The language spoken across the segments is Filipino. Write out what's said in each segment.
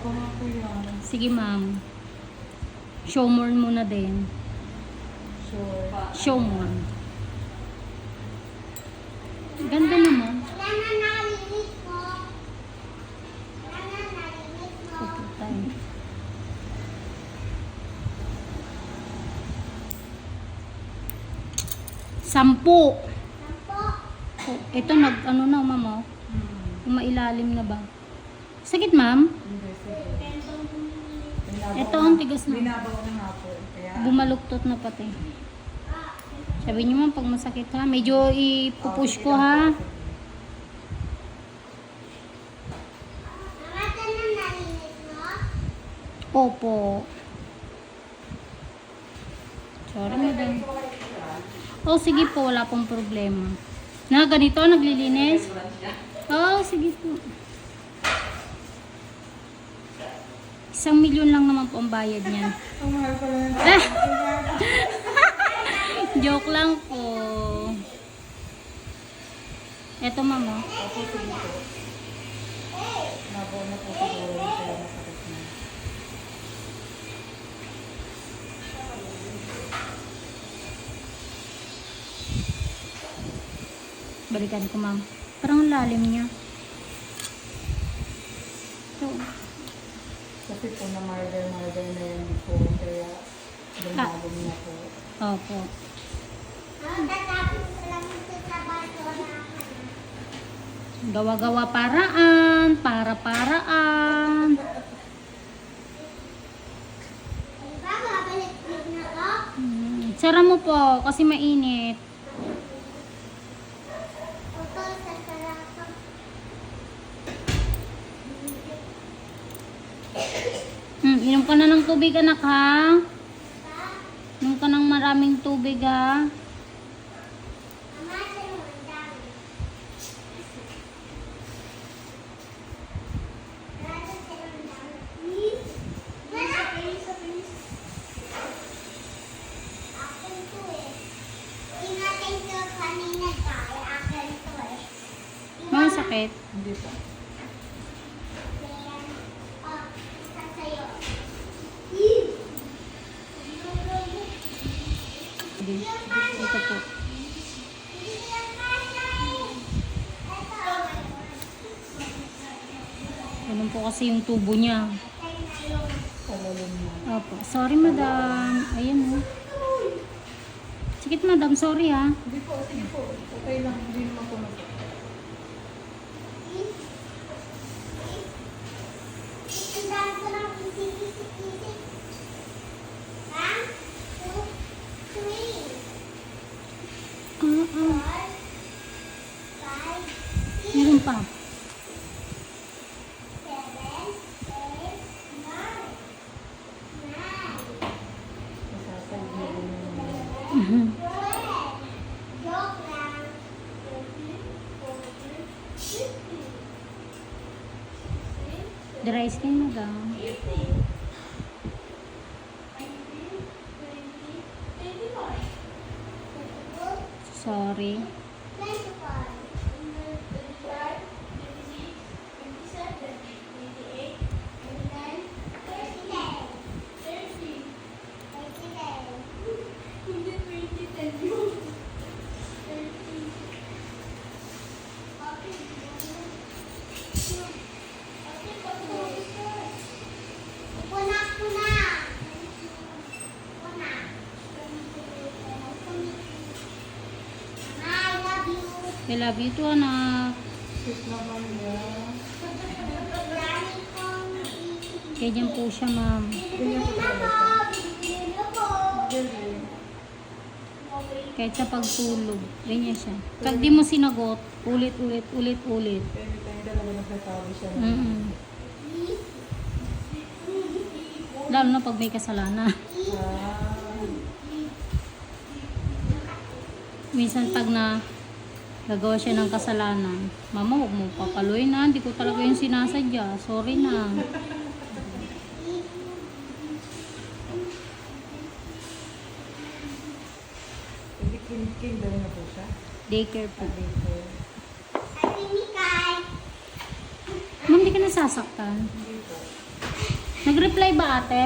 pa nga po yan. Sige, ma'am. Show more muna din. Sure. Show more. Ganda naman. Okay, tayo. Sampu. Sampo. Oh, ito nag, ano na, ma'am, oh. Hmm. Mailalim na ba? Sakit, ma'am? Hindi, sige. Binabaw Ito ang tigas na. Binabaw na nga po. Kaya, Bumaluktot na pati. Sabi niyo ma'am, pag masakit ha, medyo ipupush ko ha. Opo. Sorry, madam. Oh, sige po, wala pong problema. Na, ganito, naglilinis? Oh, sige po. Isang milyon lang naman po ang bayad niyan. Eh! Joke lang po. Eto, mama. Na. Balikan ko, ma'am. Parang ang lalim niya. Ito. Po na murder, murder na yan po. Kaya lumalong na po. Opo. Gawa-gawa paraan, para-paraan. Hmm. Sara mo po, kasi mainit. Ito, sasara ko. Hmm, inom ka na ng tubig, anak, ha? Inom ka ng maraming tubig, ha? Mama, ito mo, ang dami. Wala ito sila ang dami. Wala. Akin to eh. Ingatin ko kanina tayo. Akin to eh. Mga sakit. Hindi pa. Ayan. Oh, isa sa'yo. Sige. Ito po. Ganun po kasi yung tubo niya. Opo. Sorry, madam. Ayan, oh. Sikit, madam. Sorry, ha? Hindi po, sige po. Okay lang. Hindi naman po ah. Meron pa. Masasay na rin yung Mhm. Joke lang. Dry skin, madam. Sorry. Punak, punak. Punak. Mama, I love you. I love you too, anak. Sweet naman Ganyan po siya, ma'am. Kahit sa pagtulog. Ganyan siya. Pag di mo sinagot, ulit, ulit, ulit, ulit. Every time talaga nagsasabi siya na. Mm Lalo na pag may kasalanan. Ah, Minsan pag na gagawa siya ng kasalanan, Mama, huwag mo papaluin na. Hindi ko talaga yung sinasadya. Sorry na. daw na po siya. Daycare po. Ko, Sabi ni Kai. Ma'am, di ka nasasaktan. hindi po. Nag-reply ba ate?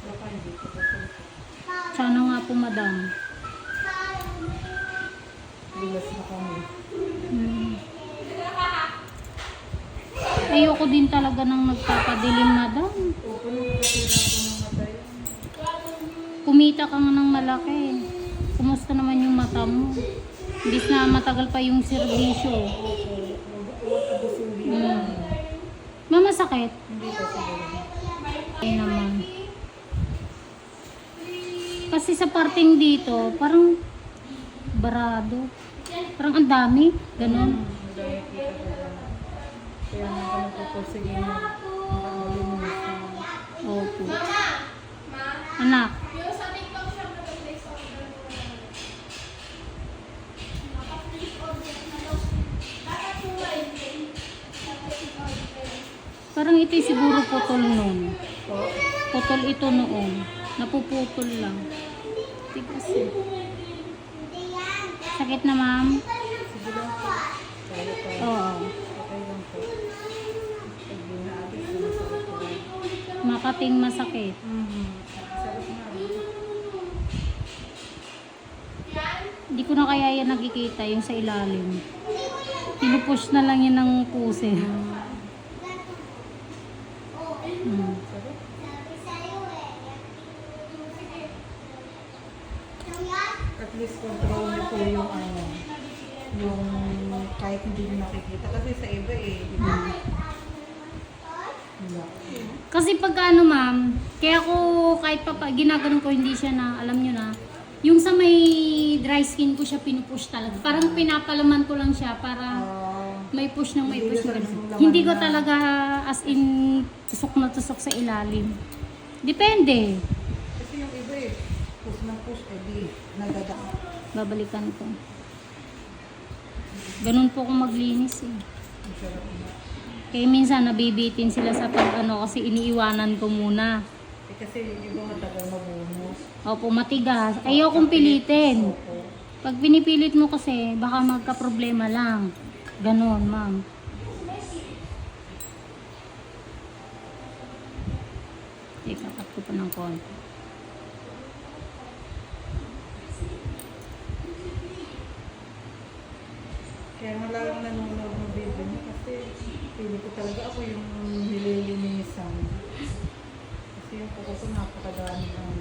Baka hindi ko pa Sana nga po madam. Bilas na kami. Hmm. Ayoko din talaga ng nagpapadilim madam. Kumita ka nga ng malaki. Kumusta naman yung mata mo? Imbis na matagal pa yung serbisyo. Hmm. Mama sakit? Hindi naman. Kasi sa parting dito, parang barado. Parang ang dami. Ganon. Madami makakalimutan na. Opo. Anak. Parang ito siguro putol. Po, Putol ito noon. Napuputol lang. Tigas eh. Sakit na ma'am? Oo. Okay lang po. Pag di na atin, sumasakit ko lang. Makating masakit. Mhm. Na. Hindi ko na kaya yan nakikita yung sa ilalim. Pinupush na lang yan ng puse. Hmm. Sarap. At least control niyo po yung ano, yung kahit hindi niyo nakikita. Kasi sa iba eh, di ba? Wala. Kasi pag ano ma'am, kaya ko kahit pa, pa ginaganon ko hindi siya na, alam nyo na, yung sa may dry skin ko siya pinupush talaga. Parang pinapalaman ko lang siya para Ah, may push ng may push na ganun. Hindi ko na- talaga as in tusok na tusok sa ilalim. Depende. kasi yung iba eh, push ng push, eh di, nagdadaka. Babalikan ko. Ganun po ako maglinis eh. Ang sarap na. Kaya minsan nabibitin sila sa pag ano kasi iniiwanan ko muna. Eh kasi yung iba matagal mabunos. Opo, matigas. Ayokong pilitin. Opo. Pag pinipilit mo kasi, baka magka-problema lang. Ganon, ma'am. Teka, cut ko pa ng konti. Kaya nga lang nanonood ng video niya kasi pili ko talaga ako yung nililinisan. Kasi yung kuko ko napakadami ng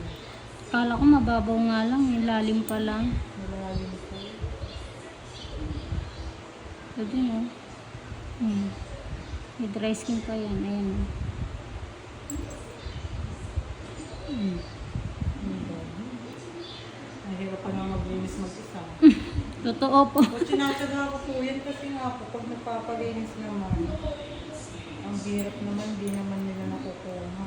Kala ko mababaw nga lang, yung lalim pa lang. malalim ko. Pwede no? Hmm. May dry skin pa yan. Ayan. oh. Hmm. Ang dami. Ang hirap pa nga maglinis mag-isa. Totoo po. O tinataga ko po yan kasi nga po pag nagpapalinis naman, ang hirap naman, di naman nila nakukuha.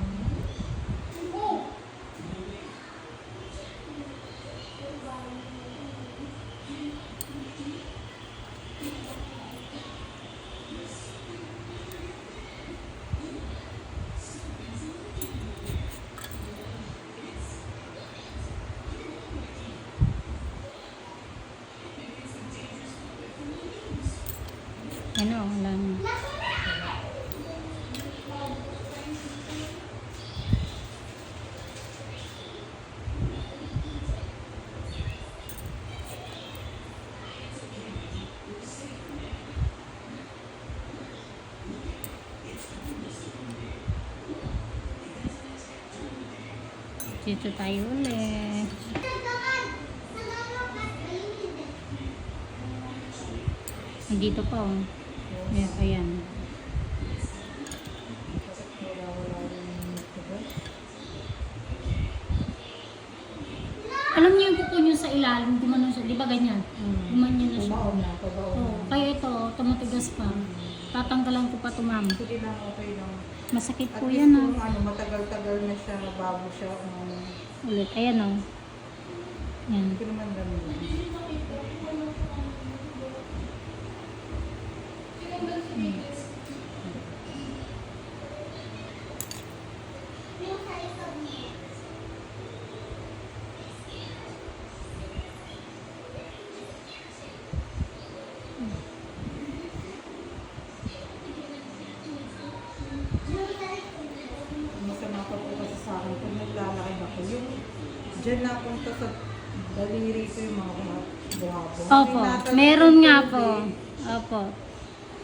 Ano, wala na. Dito tayo ulit. Nandito pa oh. Ayan, ayan. Alam niyo yung kuko niyo sa ilalim, gumano siya, di ba ganyan? Hmm. Gumanyan na siya. Tumaon na, pabaon Oo, na. kaya ito, tumatigas pa. Tatanggalan ko pa ito, ma'am. Sige lang, okay lang. Masakit At po yan, ah. ano, matagal-tagal na siya, bago siya, um, Ulit, ayan, oh. Yan. hindi naman ganun. Diyan napunta sa daliri ko yung mga buhabo. Opo, meron nga po. Opo.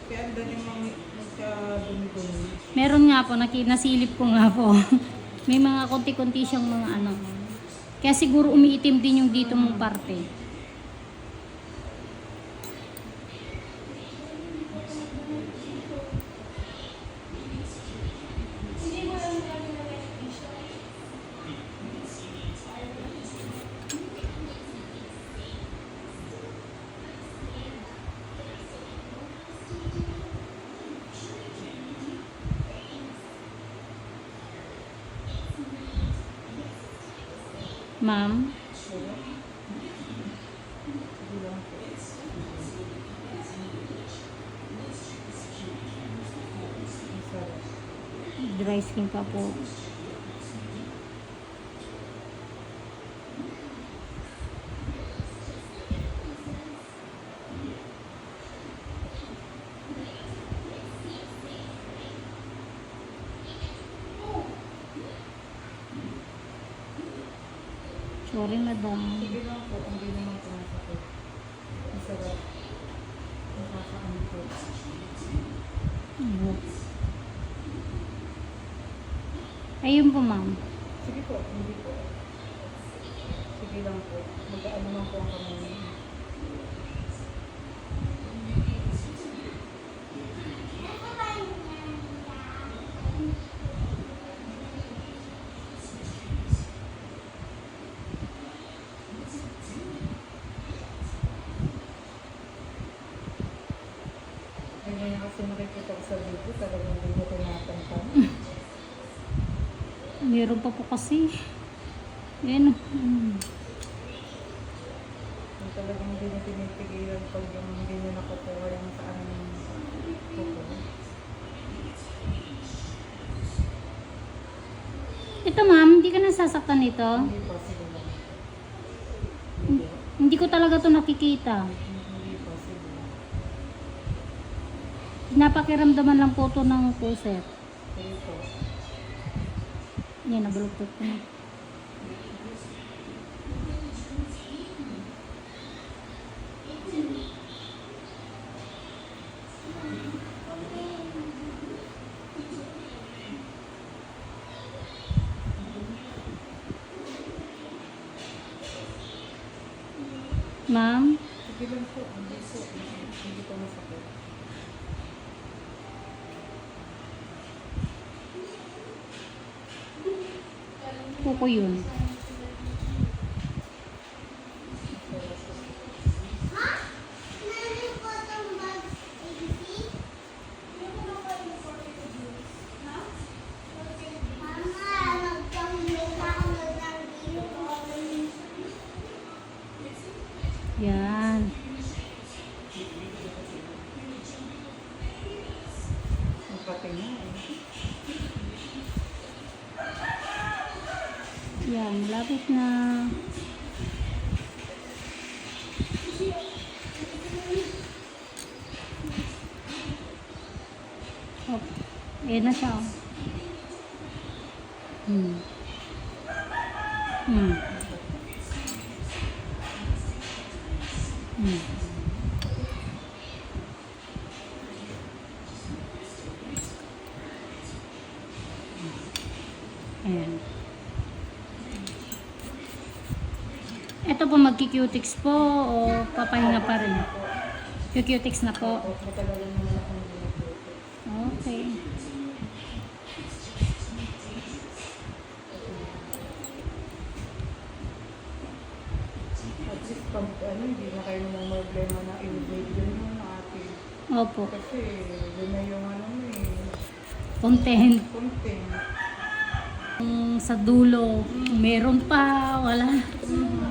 Kaya andun yung mga magka-dumi-dumi. Meron nga po, naki, nasilip ko nga po. May mga konti-konti siyang mga ano. Kaya siguro umiitim din yung dito mong parte. Ma'am, dry skin pa po. Sorry, madam. Sige lang po, kung di naman po masakit. Ang sarap. Nakakaano po. Ayun po, ma'am. Sige po, hindi po. Sige lang po. Mag-ano lang po ang kamay. Ganyan kasi nakikita ko sa video, talagang hindi ko tinatantan. Meron pa po kasi. Ayan. mm. Yung talagang hindi niya pinipigilan pag yung hindi niya nakukuha yung sa anong kuko. Ito, ma'am, hindi ka nasasaktan nito. Hindi. Hindi. Hindi ko talaga to nakikita. Hindi. Napakiramdaman lang po to ng po. Yan, nabaluktot ko na. Ma'am, Sige lang po. Hindi po. Hindi po masakit. Kuko yun. Nani ko itong bag, ABC? Mama, magpamilya ako ng ilo ko. Yan. Ang pati nga eh. Yan, malapit na. Hop. Ayan na siya. oh. Hmm. Hmm. Hmm. Ayan. Ito po magki-cutix po o papahinga pa rin? Q-cutix na po. Ako po talaga naman akong ginagawa. Okay. At least pag ano, hindi na kayo namang problema na i-wait yun yung ate. Opo. Kasi yun na yung ano mo eh. Content. Content. Kung sa dulo, meron pa, wala. Mhm.